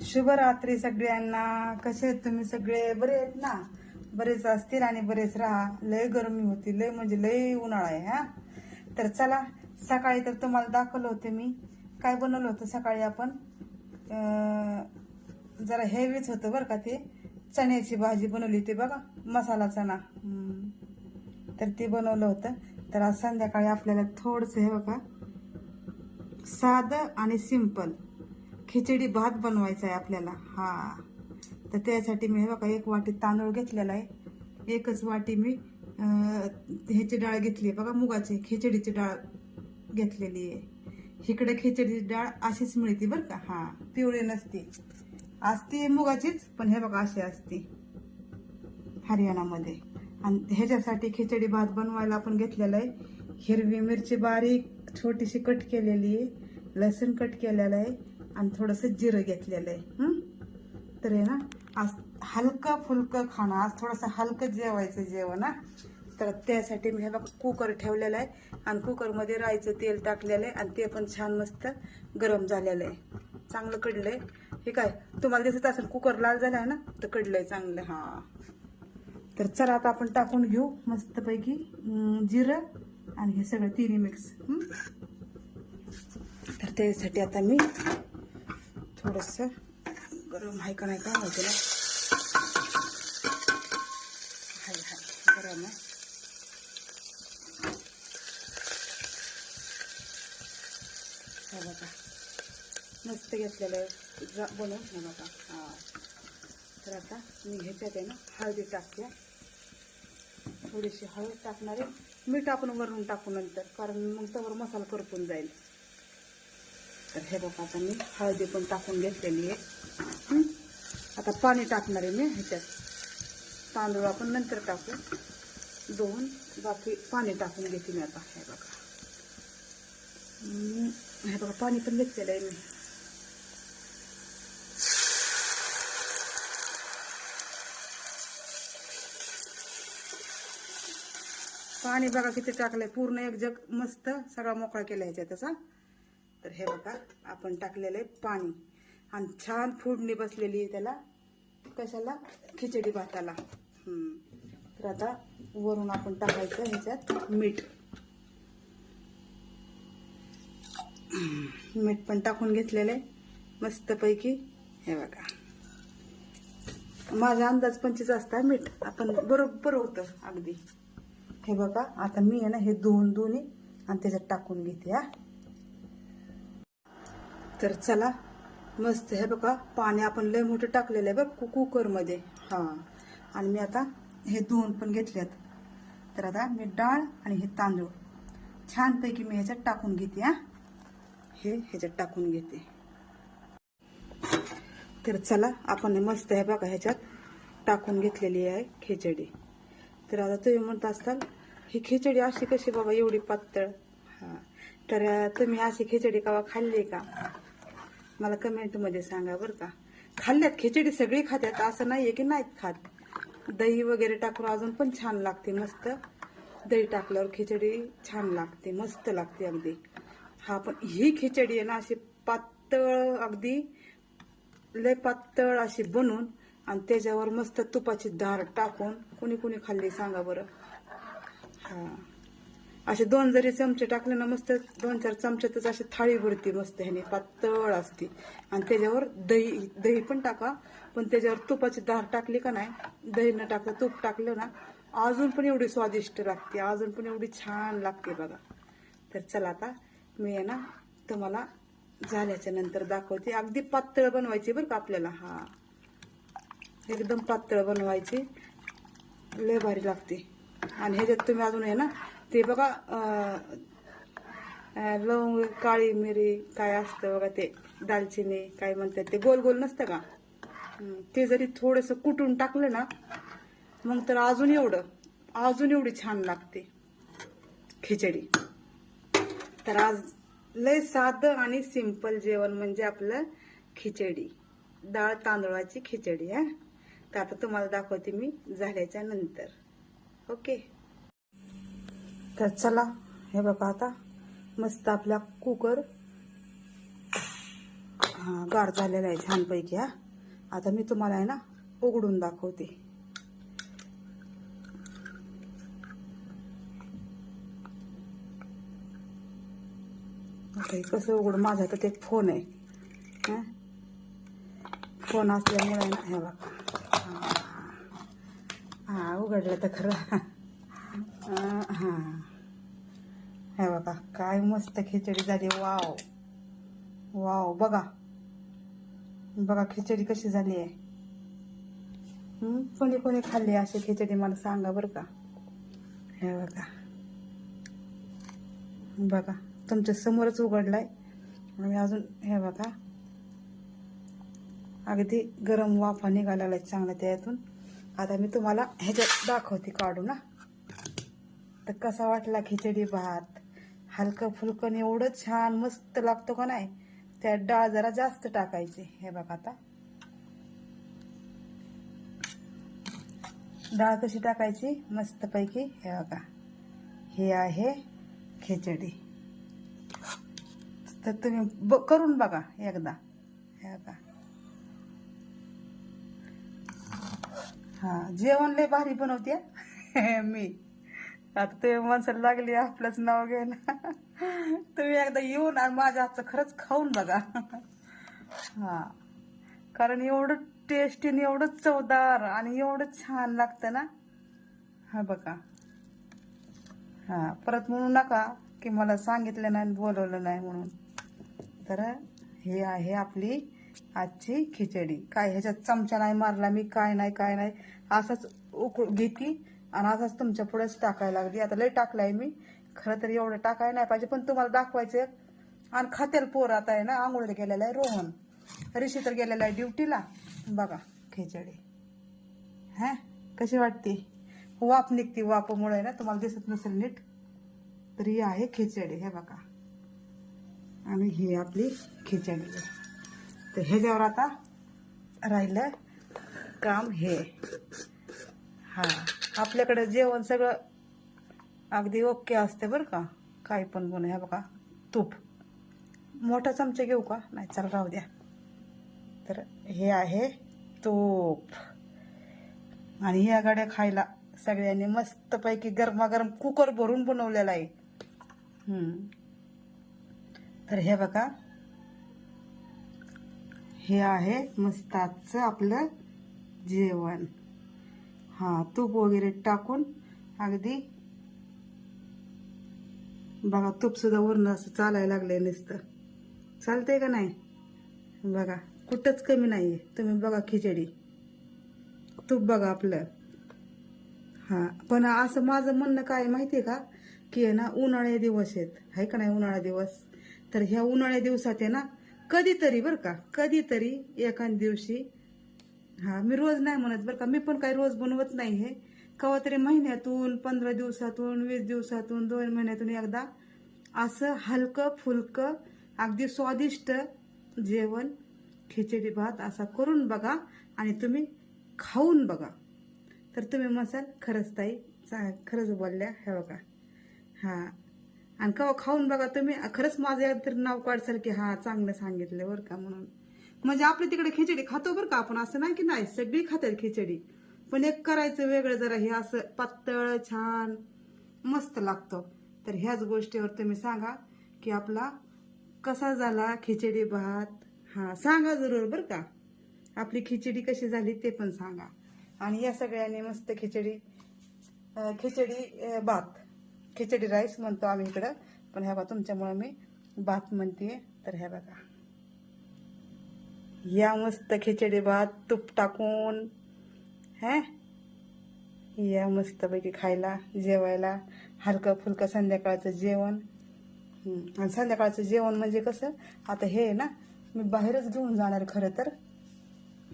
शुभरात्री सगळ्यांना. कसे आहेत तुम्ही सगळे? बरे आहेत ना? बरेच असतील आणि बरेच राहा. लय गरमी होती. लय म्हणजे लय उन्हाळा आहे हा? तर चला सकाळी तर तुम्हाला दाखवलं होतं मी. काय बनवलं होतं सकाळी आपण? जरा हेवीच होतं बरं का ते. चण्याची भाजी बनवली होती बघा मसाला चणा. तर ते बनवलं होतं. तर आज संध्याकाळी आपल्याला थोडंसं हे बघा साधं आणि सिंपल. खिचडी भात बनवायचा आहे आपल्याला. हा. तर त्यासाठी मी हे बघा एक वाटी तांदूळ घेतलेला आहे. एकच वाटी मी ह्याची डाळ घेतली आहे. बघा मुगाची खिचडीची डाळ घेतलेली आहे. इकडे खिचडीची डाळ अशीच मिळते बरं का? हा पिवळी नसते. असते मुगाचीच पण हे बघा अशी असते. हरियाणामध्ये. आणि ह्याच्यासाठी खिचडी भात बनवायला आपण घेतलेला आहे. हिरवी मिरची बारीक छोटीशी कट केलेली आहे. लसूण कट केलेला आहे. आणि थोडंसं जिरं घेतलेलं आहे तर आहे ना आज हलकं फुलकं खाणं आज थोडंसं हलकं जेवायचं जेवण हा? तर त्यासाठी मी हे बघा कुकर ठेवलेलं आहे आणि कुकरमध्ये राईचं तेल टाकलेलं आहे आणि ते पण छान मस्त गरम झालेलं आहे. चांगलं कडलंय. हे काय तुम्हाला दिसत असेल कुकर लाल झाला आहे ना तर कडलंय चांगलं हां. तर चला आता आपण टाकून घेऊ मस्तपैकी जिरं आणि हे सगळं तिन्ही मिक्स तर त्यासाठी आता मी थोडंसं गरम आहे का नाही का? हो, माहिती ना हाय हाय. गरम आहे. हे बघा. मस्त घेतलेलं बनवून हे बघा. हां. तर आता मी घेते त्यानं ना हळदी टाकते. थोडीशी हळद टाकणार आहे. मीठ आपण वरून टाकू नंतर कारण मग त्यावर मसाला करपून जाईल. तर हे बघा आता मी हळदी पण टाकून घेतलेली आहे. आता पाणी टाकणार आहे मी ह्याच्यात. तांदूळ आपण नंतर टाकू. दोन बाकी पाणी टाकून घेते मी आता. हे बघा. हे बघा पाणी पण घेतलेलं आहे मी. पाणी बघा किती टाकलंय. पूर्ण एक जग मस्त सगळा मोकळा केला ह्याच्यात त्याचा तर हे बघा आपण टाकलेलं आहे पाणी. आणि छान फोडणी बसलेली आहे त्याला कशाला? खिचडी भाताला. तर आता वरून आपण टाकायचं ह्याच्यात मीठ. मीठ पण टाकून घेतलेलं आहे मस्तपैकी. हे बघा. माझा अंदाज पंचवीस असता मीठ. आपण बरोबर होतं अगदी. हे बघा आता मी आहे ना हे दोन दोन्ही आणि त्याच्यात टाकून घेते हा. तर चला. मस्त हे बघा पाणी आपण लय मोठं टाकलेलं आहे बघ कुकरमध्ये. हा. आणि मी आता हे दोन पण घेतलेत. तर आता मी डाळ आणि हे तांदूळ. छानपैकी मी ह्याच्यात टाकून घेते हा. हे ह्याच्यात टाकून घेते. तर चला आपण मस्त हे बघा ह्याच्यात टाकून घेतलेली आहे खिचडी. तर आता तुम्ही म्हणत असताल ही खिचडी अशी कशी बाबा एवढी पातळ? हा. तर तुम्ही अशी खिचडी कवा खाल्ली का? मला कमेंटमध्ये सांगा बरं का. खाल्ल्यात खिचडी सगळी खात्यात असं नाहीये की नाहीत खात. दही वगैरे टाकून अजून पण छान लागते मस्त. दही टाकल्यावर खिचडी छान लागते मस्त लागते अगदी. हा पण ही खिचडी आहे ना अशी पातळ अगदी लय पातळ अशी बनवून आणि त्याच्यावर मस्त तुपाची धार टाकून कुणी कुणी खाल्ली सांगा बरं. हा. असे दोन जरी चमचे टाकले ना मस्त दोन चार चमच्यातच अशी थाळी भरती मस्त ह्याने पातळ असते. आणि त्याच्यावर दही दही पण टाका पण त्याच्यावर तुपाची धार टाकली का नाही दही न टाकता तूप टाकलं ना अजून पण एवढी स्वादिष्ट लागते अजून पण एवढी छान लागते बघा. तर चला आता मी आहे ना तुम्हाला झाल्याच्यानंतर दाखवते. अगदी पातळ बनवायची बरं का आपल्याला हा. एकदम पातळ बनवायची. लय भारी लागते. आणि ह्याच्यात तुम्ही अजून आहे ना ते बघा लवंग काळी मिरी काय असतं बघा ते दालचिनी काय म्हणतात ते गोल गोल नसतं का? ते जरी थोडंसं कुटून टाकलं ना मग तर अजून एवढं अजून एवढी छान लागते खिचडी. तर आज लय साधं आणि सिंपल जेवण म्हणजे आपलं खिचडी डाळ तांदळाची खिचडी हा? तर आता तुम्हाला दाखवते मी झाल्याच्यानंतर. ओके? तर चला हे बघा आता. मस्त आपला कुकर हां गार झालेला आहे छानपैकी हा. आता मी तुम्हाला आहे ना उघडून दाखवते. कसं उघडून माझ्या तर एक फोन आहे. फोन असल्यामुळे ना हे बघा. हां उघडलं तर खरं. हां. हे बघा काय मस्त खिचडी झाली. वाव. वाव बघा. बघा खिचडी कशी झाली आहे. कोणी कोणी खाल्ली अशी खिचडी मला सांगा बरं का. हे बघा. बघा तुमच्या समोरच उघडलाय. आणि अजून हे बघा. अगदी गरम वाफा निघालेला आहे चांगला त्यातून. आता मी तुम्हाला ह्याच्यात दाखवते काढू ना तर कसा वाटला खिचडी भात? हलकं फुलकं एवढं छान मस्त लागतो का नाही? त्यात डाळ जरा जास्त टाकायची. हे बघा आता. डाळ कशी टाकायची? मस्तपैकी हे बघा. हे आहे खिचडी. तर तुम्ही ब करून बघा एकदा. हे बघा. हा जेवण लय भारी बनवते. मी. आता ते माणसाला लागली आपलंच नाव घ्यायला तुम्ही एकदा येऊन आणि माझ्या हातचं खरंच खाऊन बघा. हा. कारण एवढं टेस्टी आणि एवढं चवदार आणि एवढं छान लागतं ना. हा बघा. हा परत म्हणू नका की मला सांगितलं नाही आणि बोलवलं नाही म्हणून. तर हे आहे आपली आजची खिचडी. काय ह्याच्यात चमचा नाही मारला मी काय नाही काय नाही. असंच उकळ घेतली. आणि असंच तुमच्या पुढेच टाकायला लागली. आता लय टाकलाय मी. खरं तर एवढं टाकाय नाही पाहिजे पण तुम्हाला दाखवायचं आणि खातेल पोर आता आहे ना आंघोळीला गेलेला आहे रोहन. ऋषी तर गेलेला आहे ड्युटीला. बघा खिचडी. हा? कशी वाटते? वाफ निघते वाफमुळे ना तुम्हाला दिसत नसेल नीट. तर ही आहे खिचडी हे बघा. आणि ही आपली खिचडी. तर ह्याच्यावर आता राहिलं काम हे. हा. आपल्याकडे जेवण सगळं अगदी ओके असते बरं का? काही पण बनव हे बघा तूप. मोठा चमचा घेऊ का? नाही चल राहू द्या. तर हे आहे तूप. आणि ह्या गाड्या खायला सगळ्यांनी मस्तपैकी गरमागरम कुकर भरून बनवलेला आहे. तर हे बघा. हे आहे मस्ताचं आपलं जेवण. हा तूप वगैरे टाकून अगदी बघा तूप सुद्धा वरण असं चालायला लागलंय नुसतं. चालतंय का नाही? बघा कुठंच कमी नाहीये. तुम्ही बघा खिचडी. तूप बघा आपलं. हा पण असं माझं म्हणणं काय आहे माहितीये का? की आहे ना उन्हाळे दिवस आहेत. आहे का नाही उन्हाळा दिवस? तर ह्या उन्हाळ्या दिवसात आहे ना कधीतरी बरं का कधीतरी एखाद दिवशी हा मी रोज नाही म्हणत बरं का. मी पण काही रोज बनवत नाही हे. कवा तरी महिन्यातून पंधरा दिवसातून वीस दिवसातून दोन महिन्यातून एकदा असं हलकं फुलकं अगदी स्वादिष्ट जेवण खिचडी भात असा करून बघा आणि तुम्ही खाऊन बघा. तर तुम्ही म्हणसाल खरंच ताई चा- खरंच बोलल्या हे बघा. हा. आणि कवा खाऊन बघा तुम्ही. खरंच माझं तर तरी नाव काढसाल की हा चांगलं सांगितलं बरं का म्हणून. म्हणजे आपल्या तिकडे खिचडी खातो बरं का आपण. असं नाही की नाही सगळी खातात खिचडी. पण एक करायचं वेगळं जरा हे असं पातळ छान मस्त लागतं. तर ह्याच गोष्टीवर तुम्ही सांगा की आपला कसा झाला खिचडी भात? हा सांगा जरूर बरं का. आपली खिचडी कशी झाली ते पण सांगा. आणि या सगळ्यांनी मस्त खिचडी खिचडी भात. खिचडी राईस म्हणतो आम्ही इकडं. पण ह्या बा तुमच्यामुळे मी भात म्हणते तर ह्या बघा. या मस्त खिचडी भात तूप टाकून है? या मस्तपैकी खायला जेवायला हलकं फुलकं संध्याकाळचं जेवण. आणि संध्याकाळचं जेवण म्हणजे कसं आता हे आहे ना मी बाहेरच घेऊन जाणार खरं तर.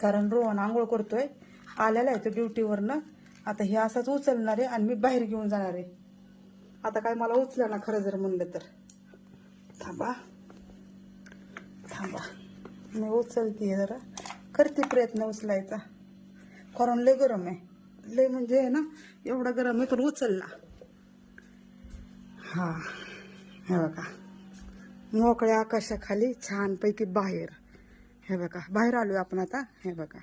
कारण रोहन आंघोळ करतोय आलेला आहे तो ड्युटीवरनं. आता हे असंच उचलणार आहे आणि मी बाहेर घेऊन जाणार आहे. आता काय मला उचलं ना खरं जर म्हणलं तर. थांबा. थांबा. मी उचलते जरा. करते प्रयत्न उचलायचा. कारण लय गरम आहे. लय म्हणजे आहे ना एवढा गरम आहे पण उचलला. हा. हे बघा. मोकळ्या आकाशाखाली छानपैकी बाहेर. हे बघा. बाहेर आलो आपण आता. हे बघा.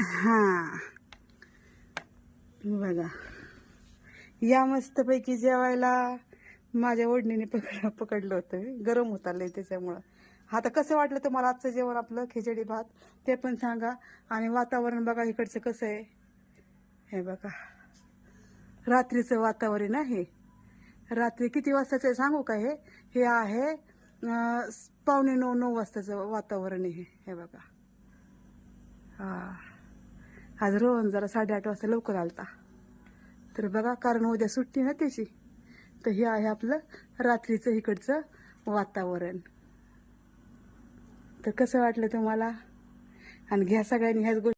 हा बघा. या मस्तपैकी जेवायला. माझ्या ओढणीने पकड पकडलं होतं. गरम होत आलंय त्याच्यामुळं. आता कसं वाटलं तुम्हाला आजचं जेवण आपलं खिचडी भात? ते पण सांगा. आणि वातावरण बघा इकडचं कसं आहे. हे बघा. रात्रीचं वातावरण आहे. रात्री किती वाजताचं आहे सांगू का हे? हे आहे पावणे नऊ नऊ वाजताचं वातावरण आहे. हे बघा. हां. आज रोहन जरा साडेआठ वाजता लवकर आलता. तर बघा कारण उद्या सुट्टी ना त्याची. तर हे आहे आपलं रात्रीचं इकडचं वातावरण. तर कसं वाटलं तुम्हाला? आणि घ्या सगळ्यांनी ह्याच गोष्टी